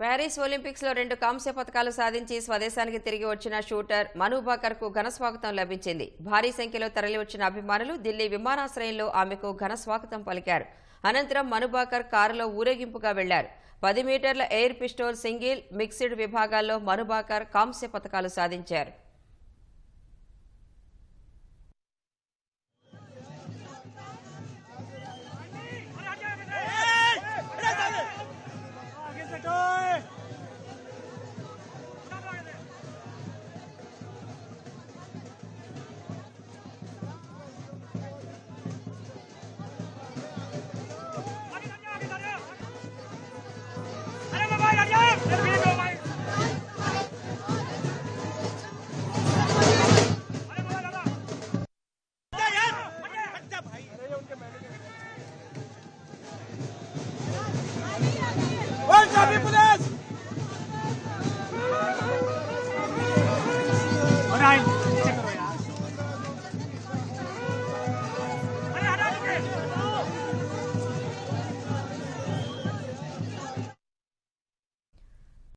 Paris ఒలింపిక్స్లో రెండు కాంస్య పథకాలు సాధించి స్వదేశానికి తిరిగి వచ్చిన షూటర్ మనుబాకర్కు కు ఘన స్వాగతం లభించింది. భారీ సంఖ్యలో తరలివచ్చిన అభిమానులు ఢిల్లీ విమానాశ్రయంలో ఆమెకు ఘన స్వాగతం పలికారు. అనంతరం మనుబాకర్ కారులో ఊరేగింపుగా వెళ్ళారు. పది మీటర్ల ఎయిర్ పిస్టోల్ సింగిల్ మిక్స్డ్ విభాగాల్లో మనుబాకర్ కాంస్య పథకాలు సాధించారు.